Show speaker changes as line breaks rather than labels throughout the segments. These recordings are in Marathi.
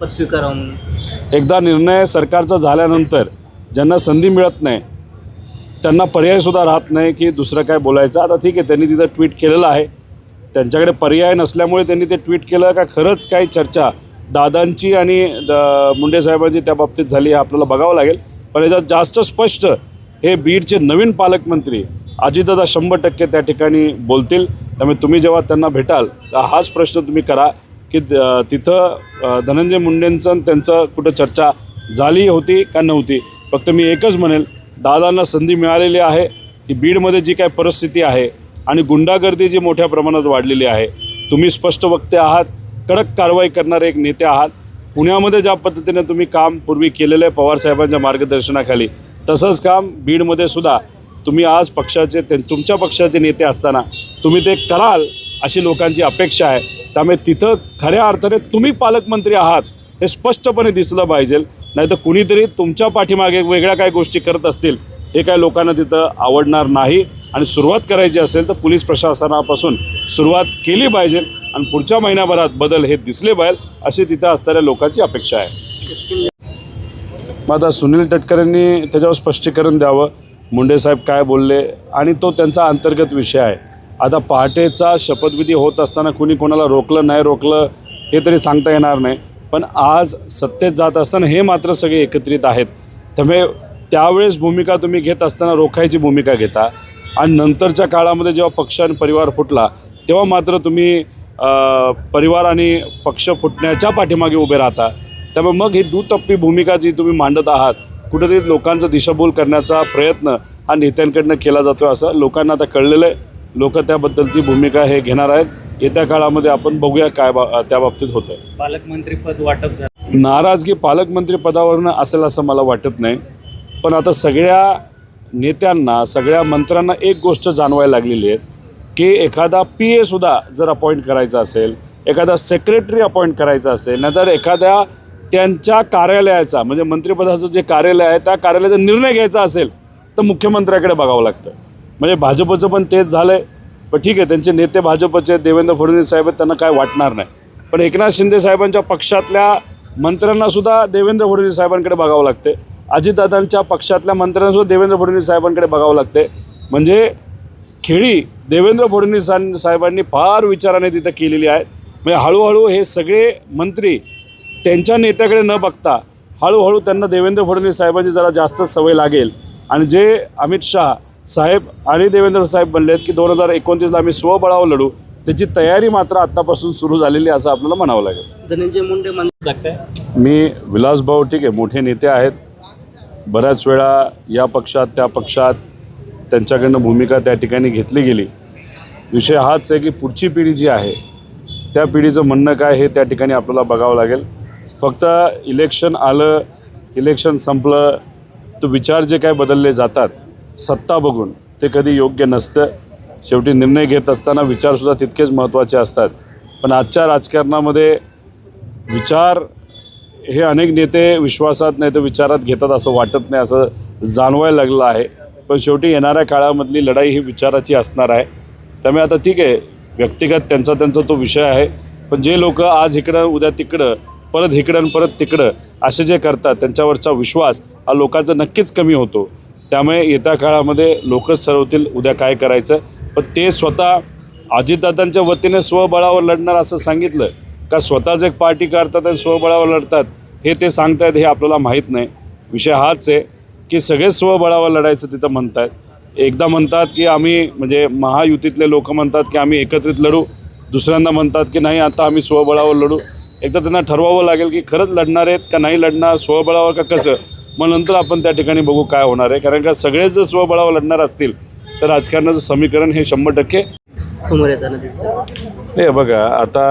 पद स्वीकारावं म्हणून
एकदा निर्णय सरकारचा झाल्यानंतर ज्यांना संधी मिळत नाही त्यांना पर्यायसुद्धा राहत नाही की दुसरं काय बोलायचं. आता ठीक आहे त्यांनी तिथं ट्विट केलेलं आहे. त्यांच्याकडे पर्याय नसल्यामुळे त्यांनी ते ट्विट केलं का खरंच काही चर्चा दादांची आणि द- मुंडे साहेबांची त्या बाबतीत झाली हे आपल्याला बघावं लागेल. पण याच्यात जास्त स्पष्ट हे बीडचे नवीन पालकमंत्री अजितदादा शंभर टक्के त्या ठिकाणी बोलतील. त्यामुळे तुम्ही जेव्हा त्यांना भेटाल तर हाच प्रश्न तुम्ही करा. की द- तिथं धनंजय मुंडेंचं त्यांचं कुठं चर्चा झाली होती का नव्हती. फक्त मी एकच म्हणेल दादांना संधी मिळालेली आहे की बीडमध्ये जी काय परिस्थिती आहे आणि गुंडागर्दी जी मोठ्या प्रमाणात वाढलेली आहे तुम्ही स्पष्ट वक्ते आहात कडक कारवाई करणारे एक नेते आहात. पुण्यामध्ये ज्या पद्धतीने तुम्ही काम पूर्वी केलेलं आहे पवारसाहेबांच्या मार्गदर्शनाखाली तसंच काम बीडमध्ये सुद्धा. तुम्ही आज पक्षाचे ते तुमच्या पक्षाचे नेते असताना तुम्ही ते कराल अशी लोकांची अपेक्षा आहे. त्यामुळे तिथं खऱ्या अर्थाने तुम्ही पालकमंत्री आहात हे स्पष्टपणे दिसलं पाहिजे. नाही तर कुणीतरी तुमच्या पाठीमागे वेगळ्या काय गोष्टी करत असतील हे काय लोकांना तिथं आवडणार नाही. आणि सुरुवात करायची असेल तर पोलीस प्रशासनापासून सुरुवात केली पाहिजे आणि पुढच्या महिन्याभरात बदल हे दिसले पाहिजे अशी तिथं असणाऱ्या लोकांची अपेक्षा आहे. मग आता सुनील तटकरेंनी त्याच्यावर स्पष्टीकरण द्यावं. मुंडे साहेब काय बोलले? आणि तो त्यांचा अंतर्गत विषय आहे. आता पहाटेचा शपथविधी होत असताना कुणी कोणाला रोकलं नाही रोकलं हे तरी सांगता येणार नाही. पण आज सत्तेत जात असताना हे मात्र सगळे एकत्रित आहेत. त्यामुळे त्यावेळेस भूमिका तुम्ही घेत असताना रोखायची भूमिका घेता. आणि नंतरच्या काळामध्ये जेव्हा पक्ष आणि परिवार फुटला तेव्हा मात्र तुम्ही परिवार आणि पक्ष फुटण्याच्या पाठीमागे उभे राहता. त्यामुळे मग ही दुतप्पी भूमिका जी तुम्ही मांडत आहात कुठेतरी लोकांचा दिशाभूल करण्याचा प्रयत्न हा नेत्यांकडनं केला जातो असं लोकांना आता कळलेलं आहे. लोक त्याबद्दल ती भूमिका हे घेणार आहेत. येत्या काळामध्ये आपण बघूया काय बा त्या बाबतीत होतं
पालकमंत्री पद वाटप झालं.
नाराजगी पालकमंत्री पदावरनं असेल असं मला वाटत नाही. पण आता सगळ्या नेत्यांना सगळ्या मंत्र्यांना एक गोष्ट जाणवायला लागलेली आहे की एखादा पी एसुद्धा जर अपॉइंट करायचा असेल एखादा सेक्रेटरी अपॉइंट करायचा असेल नाहीतर एखाद्या त्यांच्या कार्यालयाचा म्हणजे मंत्रिपदाचं जे कार्यालय आहे त्या कार्यालयाचा निर्णय घ्यायचा असेल तर मुख्यमंत्र्याकडे बघावं लागतं. म्हणजे भाजपचं पण तेच झालं आहे पण ठीक आहे त्यांचे नेते भाजपचे आहेत, देवेंद्र फडणवीस साहेब आहेत त्यांना काय वाटणार नाही. पण एकनाथ शिंदे साहेबांच्या पक्षातल्या मंत्र्यांना सुद्धा देवेंद्र फडणवीस साहेबांकडे बघावं लागते. अजितदादांच्या पक्षातल्या मंत्र्यांसुद्धा देवेंद्र फडणवीस साहेबांकडे बघावं लागते. म्हणजे खेळी देवेंद्र फडणवीस साहेबांनी फार विचाराने तिथं केलेली आहे. म्हणजे हळूहळू हे सगळे मंत्री त्यांच्या नेत्याकडे न बघता हळूहळू त्यांना देवेंद्र फडणवीस साहेबांची जरा जास्त सवय लागेल. आणि जे अमित शहा साहेब आणि देवेंद्र साहेब आहेत की दोन हजार एकोणतीसला आम्ही स्वबळावर लढू. त्याची तयारी मात्र आत्तापासून सुरू झालेली असं आपल्याला म्हणावं लागेल.
धनंजय मुंडे म्हणतात
मी विलासभाऊ ठीक आहे मोठे नेते आहेत. बऱ्याच वेळा या पक्षात त्या पक्षात त्यांच्याकडनं भूमिका त्या ठिकाणी घेतली गेली. विषय हाच आहे की पुढची पिढी जी आहे त्या पिढीचं म्हणणं काय हे त्या ठिकाणी आपल्याला बघावं लागेल. फक्त इलेक्शन आलं इलेक्शन संपलं तर विचार जे काय बदलले जातात सत्ता बघून ते कधी योग्य नसतं. शेवटी निर्णय घेत असताना विचारसुद्धा तितकेच महत्त्वाचे असतात. पण आजच्या राजकारणामध्ये विचार हे अनेक नेते विश्वासात नाही तर विचारात घेतात असं वाटत नाही असं जाणवायला लागलं आहे. पण शेवटी येणाऱ्या काळामधली लढाई ही विचाराची असणार आहे. त्यामुळे आता ठीक आहे व्यक्तिगत त्यांचा त्यांचा तो विषय आहे. पण जे लोक आज इकडं उद्या तिकडं परत इकडं आणि परत तिकडं असे जे करतात त्यांच्यावरचा विश्वास हा लोकांचा नक्कीच कमी होतो. त्यामुळे येत्या काळामध्ये लोकच ठरवतील उद्या काय करायचं. पण ते स्वतः अजितदादांच्या वतीने स्वबळावर लढणार असं सांगितलं. का स्वतःच एक पार्टी काढतात आणि स्वबळावर लढतात हे ते सांगतायत हे आपल्याला माहीत नाही. विषय हाच आहे की सगळे स्वबळावर लढायचं तिथं म्हणतात एकदा म्हणतात की आम्ही म्हणजे महायुतीतले लोक म्हणतात की आम्ही एकत्रित लढू. दुसऱ्यांदा म्हणतात की नाही आता आम्ही स्वबळावर लढू. एकदा त्यांना ठरवावं लागेल की खरंच लढणार आहेत का नाही लढणार स्वबळावर का कसं? मग नंतर आपण त्या ठिकाणी बघू काय होणार आहे. कारण का सगळेच जर स्वबळावर लढणार असतील तर राजकारणाचं समीकरण हे शंभर टक्के
समोर येताना दिसतं
हे बघा आता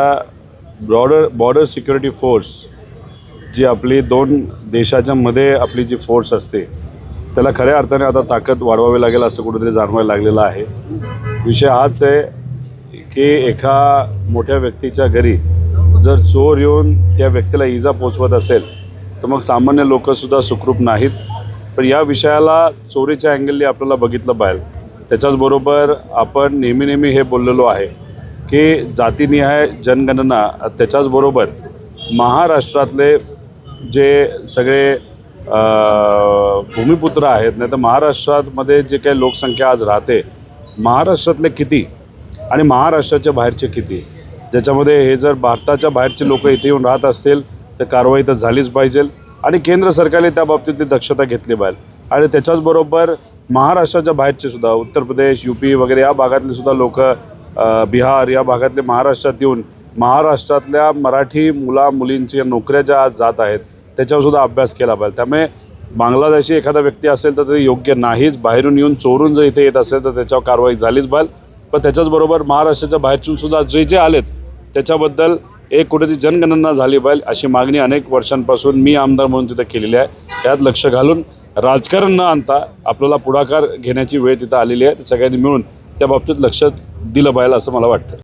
broader border security force ji आपली दोन देशाच्या मध्ये आपली जी फोर्स असते त्याला खऱ्या अर्थाने आता ताकद वाढवावी लागेल असं कुठेतरी जाणवायला लागलेलं आहे. विषय हाच आहे की एका मोठ्या व्यक्तीच्या घरी जर चोर येऊन त्या व्यक्तीला इजा पोचवत असेल तर मग सामान्य लोकंसुद्धा सुखरूप नाहीत. पण या विषयाला चोरीच्या अँगलने आपल्याला बघितलं पाहिजे त्याच्याचबरोबर आपण नेहमी नेहमी हे बोललेलो आहे की जातीनिहाय जनगणना त्याच्याचबरोबर महाराष्ट्रातले जे सगळे भूमिपुत्र आहेत नाही तर महाराष्ट्रामध्ये जे काही लोकसंख्या आज राहते महाराष्ट्रातले किती आणि महाराष्ट्राच्या बाहेरचे किती? ज्याच्यामध्ये हे जर भारताच्या बाहेरचे लोक इथे येऊन राहत असतील तर कारवाई तर झालीच पाहिजे. आणि केंद्र सरकारने त्या बाबतीतली दक्षता घेतली पाहिजे. आणि त्याच्याचबरोबर महाराष्ट्राच्या बाहेरचे सुद्धा उत्तर प्रदेश यू पी वगैरे या भागातले सुद्धा लोक बिहार या भागातले महाराष्ट्रात येऊन महाराष्ट्रातल्या मराठी मुला मुलींच्या नोकऱ्या ज्या आज जात आहेत त्याच्यावर सुद्धा अभ्यास केला पाहिजे. त्यामुळे बांगलादेशी एखादा व्यक्ती असेल तर ते योग्य नाहीच. बाहेरून येऊन चोरून जर इथे येत असेल तर त्याच्यावर कारवाई झालीच पाहिजे. पण त्याच्याचबरोबर महाराष्ट्राच्या बाहेरचून सुद्धा जे जे आलेत त्याच्याबद्दल एक कुठेतरी जनगणना झाली पाहिजे अशी मागणी अनेक वर्षांपासून मी आमदार म्हणून तिथं केलेली आहे. त्यात लक्ष घालून राजकारण न आणता आपल्याला पुढाकार घेण्याची वेळ तिथं आलेली आहे. सगळ्यांनी मिळून त्या बाबतीत लक्ष दिलं पाहिजे असं मला वाटतं.